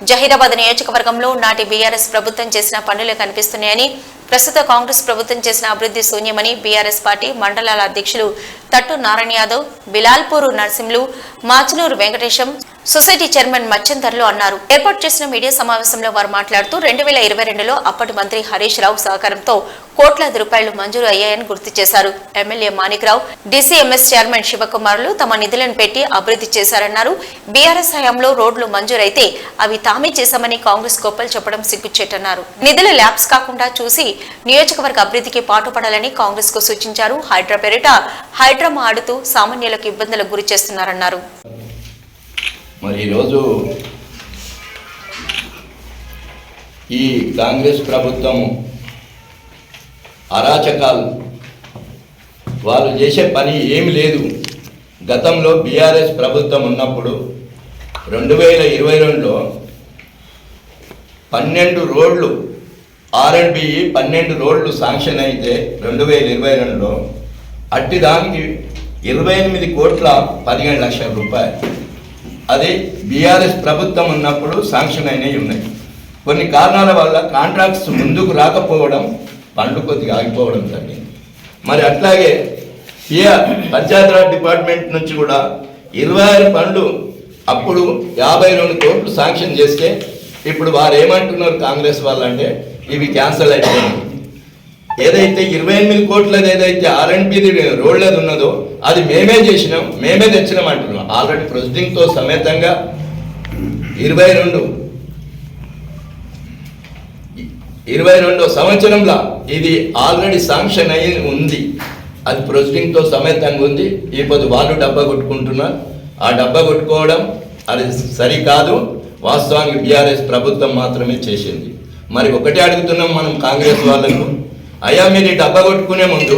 జహీరాబాద్ నియోజకవర్గంలో నాటి బీఆర్ఎస్ ప్రభుత్వం చేసిన పనులే కనిపిస్తున్నాయని ప్రస్తుత కాంగ్రెస్ ప్రభుత్వం చేసిన అభివృద్ధి శూన్యమని బీఆర్ఎస్ పార్టీ మండలాల అధ్యక్షులు తట్టు నారాయణ యాదవ్ బిలాల్పూర్ నర్సింలు మాచనూరు వెంకటేశం సొసైటీ చైర్మన్ మచ్చందర్లు అన్నారు. ఏర్పాటు చేసిన మీడియా సమావేశంలో వారు మాట్లాడుతూ రెండు వేల ఇరవై రెండులో అప్పటి మంత్రి హరీష్ రావు సహకారంతో కోట్లాది రూపాయలు మంజూరు అయ్యాయని గుర్తు చేశారు. ఎమ్మెల్యే మాణిక్రావు డిసిఎంఎస్ చైర్మన్ శివకుమారులు తమ నిధులను పెట్టి అభివృద్ధి చేశారన్నారు. బీఆర్ఎస్ హయాంలో రోడ్లు మంజూరైతే అవి తామే చేశామని కాంగ్రెస్ గొప్పలు చెప్పడం సిగ్గుచేటన్నారు. నిధులు ల్యాబ్స్ కాకుండా చూసి నియోజకవర్గ అభివృద్ధికి పాటుపడాలని కాంగ్రెస్కు సూచించారు. హైడ్రా పేరిట హైడ్రామా ఆడుతూ సామాన్యులకు ఇబ్బందులకు గురి చేస్తున్నారన్నారు. మరి ఈరోజు ఈ కాంగ్రెస్ ప్రభుత్వం అరాచకాలు వాళ్ళు చేసే పని ఏమి లేదు. గతంలో బీఆర్ఎస్ ప్రభుత్వం ఉన్నప్పుడు రెండు వేల ఇరవై రెండులో పన్నెండు రోడ్లు ఆర్ఎండ్బిఈ పన్నెండు రోడ్లు శాంక్షన్ అయితే రెండు వేల ఇరవై రెండులో అట్టి దానికి ఇరవై ఎనిమిది కోట్ల పదిహేను లక్షల రూపాయలు. అది బీఆర్ఎస్ ప్రభుత్వం ఉన్నప్పుడు శాంక్షన్ అయినవి ఉన్నాయి. కొన్ని కారణాల వల్ల కాంట్రాక్ట్స్ ముందుకు రాకపోవడం పండ్లు కొద్దిగా ఆగిపోవడం జరిగింది. మరి అట్లాగే పిఆర్ పంచాయతీరాజ్ డిపార్ట్మెంట్ నుంచి కూడా ఇరవై ఆరు పనులు అప్పుడు యాభై రెండు కోట్లు శాంక్షన్ చేస్తే ఇప్పుడు వారు ఏమంటున్నారు కాంగ్రెస్ వాళ్ళంటే ఇవి క్యాన్సిల్ అయిపోయింది ఏదైతే ఇరవై ఎనిమిది కోట్లది ఏదైతే ఆర్ఎండ్బిది రోడ్లది ఉన్నదో అది మేమే చేసినాం మేమే తెచ్చినాం అంటున్నాం. ఆల్రెడీ ప్రొసీడింగ్తో సమేతంగా ఇరవై రెండు. ఇరవై రెండో సంవత్సరంలో ఇది ఆల్రెడీ శాంక్షన్ అయి ఉంది. అది ప్రొసీడింగ్తో సమేతంగా ఉంది. ఈ పొద్దు వాళ్ళు డబ్బా కొట్టుకుంటున్నారు ఆ డబ్బా కొట్టుకోవడం అది సరికాదు. వాస్తవానికి బీఆర్ఎస్ ప్రభుత్వం మాత్రమే చేసింది. మరి ఒకటే అడుగుతున్నాం మనం కాంగ్రెస్ వాళ్ళకు. అయ్యా మీరు డబ్బా కొట్టుకునే ముందు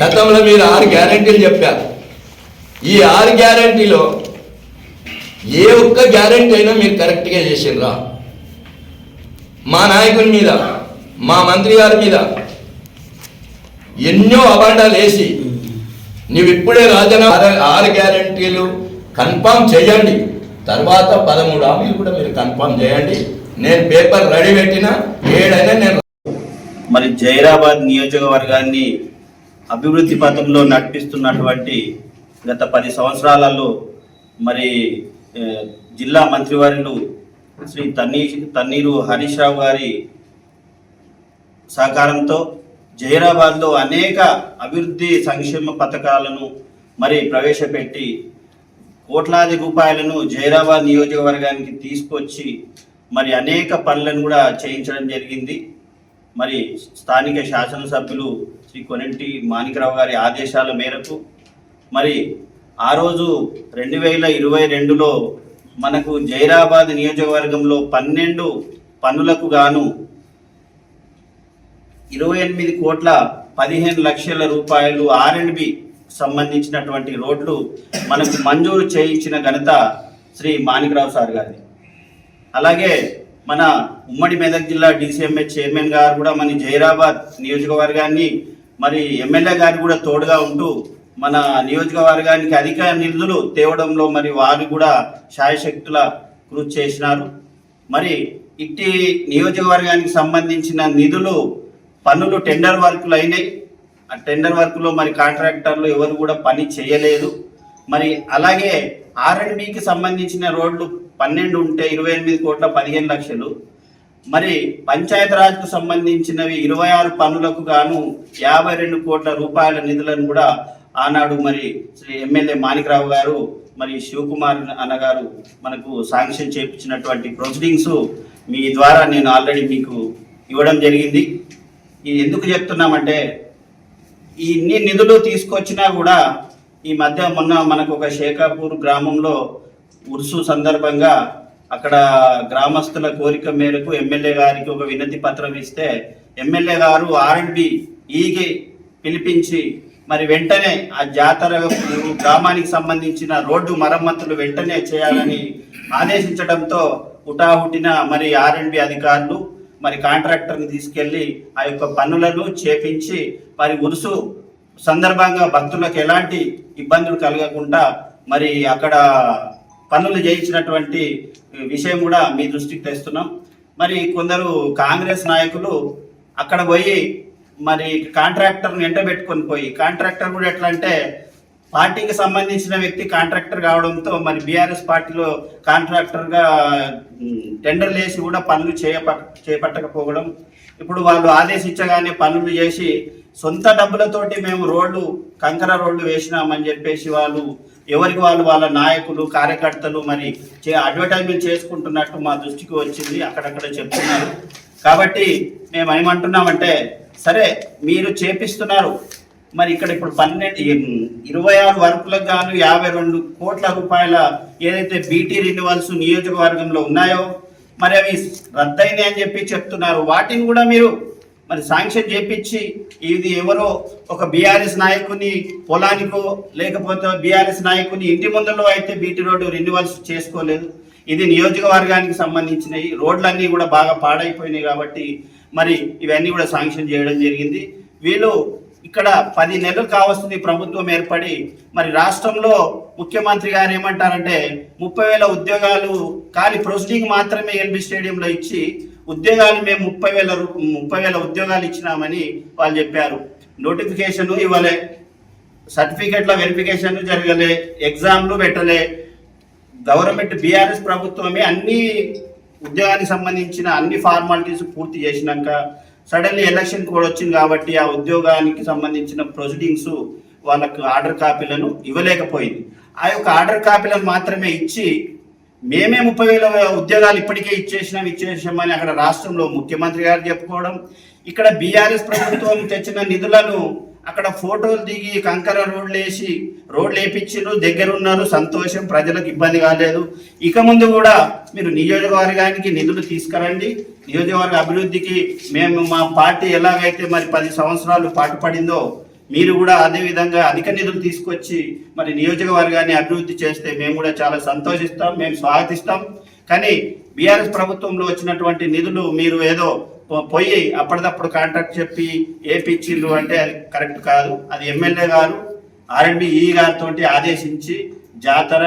గతంలో మీరు ఆరు గ్యారంటీలు చెప్పారు. ఈ ఆరు గ్యారంటీలో ఏ ఒక్క గ్యారంటీ అయినా మీరు కరెక్ట్గా చేసిండ్రా. మా నాయకుని మీద మా మంత్రి గారి మీద ఎన్నో అబాండాలు వేసి నువ్వు ఇప్పుడే రాజన ఆరు గ్యారంటీలు కన్ఫామ్ చేయండి. తర్వాత పదమూడు హామీలు కూడా మీరు కన్ఫామ్ చేయండి. నేను పేపర్ రెడీ పెట్టినా ఏడైనా నేను మరి జైరాబాద్ నియోజకవర్గాన్ని అభివృద్ధి పథంలో నడిపిస్తున్నటువంటి గత పది సంవత్సరాలలో మరి జిల్లా మంత్రివర్యులు శ్రీ తన్నీ తన్నీరు హరీష్ రావు గారి సహకారంతో జైరాబాద్లో అనేక అభివృద్ధి సంక్షేమ పథకాలను మరి ప్రవేశపెట్టి కోట్లాది రూపాయలను జైరాబాద్ నియోజకవర్గానికి తీసుకొచ్చి మరి అనేక పనులను కూడా చేయించడం జరిగింది. మరి స్థానిక శాసనసభ్యులు శ్రీ కొనెంటి మాణికరావు గారి ఆదేశాల మేరకు మరి ఆ రోజు రెండు వేల ఇరవై రెండులో మనకు జైరాబాద్ నియోజకవర్గంలో పన్నెండు పనులకు గాను ఇరవై ఎనిమిది కోట్ల పదిహేను లక్షల రూపాయలు ఆర్ అండ్ బి సంబంధించినటువంటి రోడ్లు మనకు మంజూరు చేయించిన ఘనత శ్రీ మాణికరావు సార్ గారిది. అలాగే మన ఉమ్మడి మెదక్ జిల్లా డిసిఎంఏ చైర్మన్ గారు కూడా మన జైరాబాద్ నియోజకవర్గాన్ని మరి ఎమ్మెల్యే గారు కూడా తోడుగా ఉంటూ మన నియోజకవర్గానికి అధిక నిధులు తేవడంలో మరి వారు కూడా శాయశక్తుల కృషి చేసినారు. మరి ఇట్టి నియోజకవర్గానికి సంబంధించిన నిధులు పనులు టెండర్ వర్కులు అయినాయి. ఆ టెండర్ వర్క్లో మరి కాంట్రాక్టర్లు ఎవరు కూడా పని చేయలేదు. మరి అలాగే ఆర్ఎండ్బికి సంబంధించిన రోడ్లు పన్నెండు ఉంటే ఇరవై ఎనిమిది కోట్ల పదిహేను లక్షలు. మరి పంచాయత్ రాజ్కు సంబంధించినవి ఇరవై ఆరు పనులకు గాను యాభై రెండు కోట్ల రూపాయల నిధులను కూడా ఆనాడు మరి శ్రీ ఎమ్మెల్యే మాణికరావు గారు మరి శివకుమార్ అన్నగారు మనకు శాంక్షన్ చేపించినటువంటి ప్రొసీడింగ్స్ మీ ద్వారా నేను ఆల్రెడీ మీకు ఇవ్వడం జరిగింది. ఇది ఎందుకు చెప్తున్నామంటే ఈ ఇన్ని నిధులు తీసుకొచ్చినా కూడా ఈ మధ్య మొన్న మనకు ఒక శేఖాపూర్ గ్రామంలో ఉరుసు సందర్భంగా అక్కడ గ్రామస్తుల కోరిక మేరకు ఎమ్మెల్యే గారికి ఒక వినతి పత్రం ఇస్తే ఎమ్మెల్యే గారు ఆర్ఎండ్బి ఈకి పిలిపించి మరి వెంటనే ఆ జాతర గ్రామానికి సంబంధించిన రోడ్డు మరమ్మతులు వెంటనే చేయాలని ఆదేశించడంతో హుటాహుటిన మరి ఆర్ఎండ్బి అధికారులు మరి కాంట్రాక్టర్ని తీసుకెళ్ళి ఆ యొక్క పనులను చేపించి మరి ఉరుసు సందర్భంగా భక్తులకు ఎలాంటి ఇబ్బందులు కలగకుండా మరి అక్కడ పనులు చేయించినటువంటి విషయం కూడా మీ దృష్టికి తెస్తున్నాం. మరి కొందరు కాంగ్రెస్ నాయకులు అక్కడ పోయి మరి కాంట్రాక్టర్ని ఎంట పెట్టుకొని పోయి కాంట్రాక్టర్ కూడా ఎట్లా అంటే పార్టీకి సంబంధించిన వ్యక్తి కాంట్రాక్టర్ కావడంతో మరి బీఆర్ఎస్ పార్టీలో కాంట్రాక్టర్గా టెండర్లు వేసి కూడా పనులు చేయప చేపట్టకపోవడం. ఇప్పుడు వాళ్ళు ఆదేశించగానే పనులు చేసి సొంత డబ్బులతోటి మేము రోడ్లు కంకర రోడ్లు వేసినామని చెప్పేసి వాళ్ళు ఎవరికి వాళ్ళు వాళ్ళ నాయకులు కార్యకర్తలు మరి చే అడ్వర్టైజ్మెంట్ చేసుకుంటున్నట్టు మా దృష్టికి వచ్చింది అక్కడక్కడ చెప్తున్నారు. కాబట్టి మేము ఏమంటున్నామంటే సరే మీరు చేపిస్తున్నారు. మరి ఇక్కడ ఇప్పుడు పన్నెండు ఇరవై ఆరు వర్కులకు గాను యాభై రెండు కోట్ల రూపాయల ఏదైతే బీటీ రెన్యువల్స్ నియోజకవర్గంలో ఉన్నాయో మరి అవి రద్దయినాయి అని చెప్పి చెప్తున్నారు. వాటిని కూడా మీరు మరి శాంక్షన్ చేపించి ఇది ఎవరో ఒక బీఆర్ఎస్ నాయకుని పొలానికో లేకపోతే బీఆర్ఎస్ నాయకుని ఇంటి ముందులో అయితే బీటీ రోడ్డు రెన్యువల్స్ చేసుకోలేదు. ఇది నియోజకవర్గానికి సంబంధించినవి. రోడ్లన్నీ కూడా బాగా పాడైపోయినాయి కాబట్టి మరి ఇవన్నీ కూడా శాంక్షన్ చేయడం జరిగింది. వీళ్ళు ఇక్కడ పది నెలలు కావస్తుంది ప్రభుత్వం ఏర్పడి మరి రాష్ట్రంలో ముఖ్యమంత్రి గారు ఏమంటారంటే ముప్పై వేల ఉద్యోగాలు ఖాళీ ప్రొసీడింగ్ మాత్రమే ఎల్బీ స్టేడియంలో ఇచ్చి ఉద్యోగాలు మేము ముప్పై వేల రూ- ముప్పై వేల ఉద్యోగాలు ఇచ్చినామని వాళ్ళు చెప్పారు. నోటిఫికేషన్ ఇవ్వలే. సర్టిఫికెట్ల వెరిఫికేషన్ జరగలే. ఎగ్జామ్లు పెట్టలే. గవర్నమెంట్ బీఆర్ఎస్ ప్రభుత్వమే అన్ని ఉద్యోగానికి సంబంధించిన అన్ని ఫార్మాలిటీస్ పూర్తి చేసినాక సడన్లీ ఎలక్షన్ కూడా వచ్చింది కాబట్టి ఆ ఉద్యోగానికి సంబంధించిన ప్రొసీడింగ్స్ వాళ్ళకు ఆర్డర్ కాపీలను ఇవ్వలేకపోయింది. ఆ యొక్క ఆర్డర్ కాపీలను మాత్రమే ఇచ్చి మేమే ముప్పై వేల ఉద్యోగాలు ఇప్పటికే ఇచ్చేసినాం ఇచ్చేసామని అక్కడ రాష్ట్రంలో ముఖ్యమంత్రి గారు చెప్పుకోవడం ఇక్కడ బీఆర్ఎస్ ప్రభుత్వం తెచ్చిన నిధులను అక్కడ ఫోటోలు దిగి కంకర రోడ్లు వేసి రోడ్లు వేపించారు దగ్గర ఉన్నారు సంతోషం ప్రజలకు ఇబ్బంది కాలేదు. ఇక ముందు కూడా మీరు నియోజకవర్గానికి నిధులు తీసుకురండి. నియోజకవర్గ అభివృద్ధికి మేము మా పార్టీ ఎలాగైతే మరి పది సంవత్సరాలు పాటుపడిందో మీరు కూడా అదే విధంగా అధిక నిధులు తీసుకొచ్చి మరి నియోజకవర్గాన్ని అభివృద్ధి చేస్తే మేము కూడా చాలా సంతోషిస్తాం మేము స్వాగతిస్తాం. కానీ బీఆర్ఎస్ ప్రభుత్వంలో వచ్చినటువంటి నిధులు మీరు ఏదో పోయి అప్పటిదప్పుడు కాంట్రాక్ట్ చెప్పి ఏపిచ్చిండ్రు అంటే అది కరెక్ట్ కాదు. అది ఎమ్మెల్యే గారు ఆర్ఎండ్బి ఈ గారితో ఆదేశించి జాతర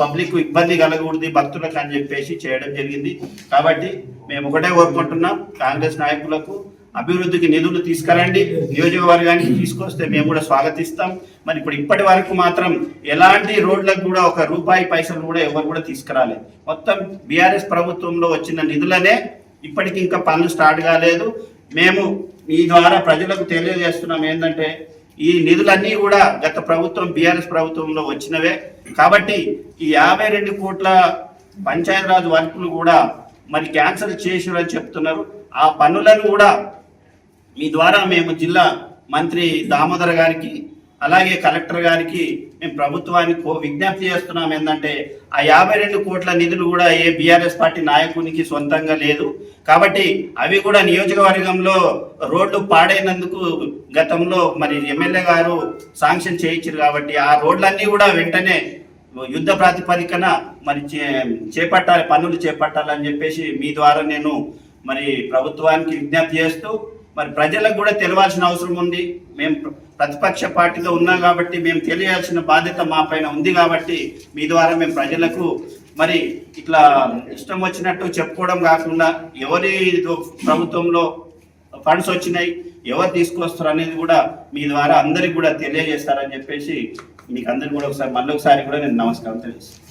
పబ్లిక్ ఇబ్బంది కలగకూడదు భక్తులకు అని చెప్పేసి చేయడం జరిగింది. కాబట్టి మేము ఒకటే కోరుకుంటున్నాం కాంగ్రెస్ నాయకులకు అభివృద్ధికి నిధులు తీసుకురండి. నియోజకవర్గానికి తీసుకొస్తే మేము కూడా స్వాగతిస్తాం. మరి ఇప్పుడు ఇప్పటి వరకు మాత్రం ఎలాంటి రోడ్లకు కూడా ఒక రూపాయి పైసలు కూడా ఎవరు కూడా తీసుకురాలి. మొత్తం బీఆర్ఎస్ ప్రభుత్వంలో వచ్చిన నిధులనే ఇప్పటికి ఇంకా పనులు స్టార్ట్ కాలేదు. మేము ఈ ద్వారా ప్రజలకు తెలియజేస్తున్నాం ఏంటంటే ఈ నిధులన్నీ కూడా గత ప్రభుత్వం బీఆర్ఎస్ ప్రభుత్వంలో వచ్చినవే. కాబట్టి ఈ యాభై రెండు కోట్ల పంచాయతీరాజ్ వర్కులు కూడా మరి క్యాన్సిల్ చేసిరని చెప్తున్నారు. ఆ పనులను కూడా మీ ద్వారా మేము జిల్లా మంత్రి దామోదర్ గారికి అలాగే కలెక్టర్ గారికి మేము ప్రభుత్వానికి విజ్ఞప్తి చేస్తున్నాం ఏంటంటే ఆ యాభై రెండు కోట్ల నిధులు కూడా ఏ బీఆర్ఎస్ పార్టీ నాయకునికి సొంతంగా లేదు. కాబట్టి అవి కూడా నియోజకవర్గంలో రోడ్లు పాడైనందుకు గతంలో మరి ఎమ్మెల్యే గారు శాంక్షన్ చేయించారు కాబట్టి ఆ రోడ్లన్నీ కూడా వెంటనే యుద్ధ ప్రాతిపదికన మరి చే- చేపట్టాలి పనులు చేపట్టాలని చెప్పేసి మీ ద్వారా నేను మరి ప్రభుత్వానికి విజ్ఞప్తి చేస్తూ మరి ప్రజలకు కూడా తెలియాల్సిన అవసరం ఉంది. మేము ప్రతిపక్ష పార్టీలో ఉన్నాం కాబట్టి మేము తెలియాల్సిన బాధ్యత మా పైన ఉంది కాబట్టి మీ ద్వారా మేము ప్రజలకు మరి ఇట్లా ఇష్టం వచ్చినట్టు చెప్పుకోవడం కాకుండా ఎవరి ప్రభుత్వంలో ఫండ్స్ వచ్చినాయి ఎవరు తీసుకొస్తారు అనేది కూడా మీ ద్వారా అందరికి కూడా తెలియజేస్తారని చెప్పేసి మీకు అందరికి కూడా ఒకసారి మళ్ళీ ఒకసారి కూడా నేను నమస్కారం తెలియజేస్తాను.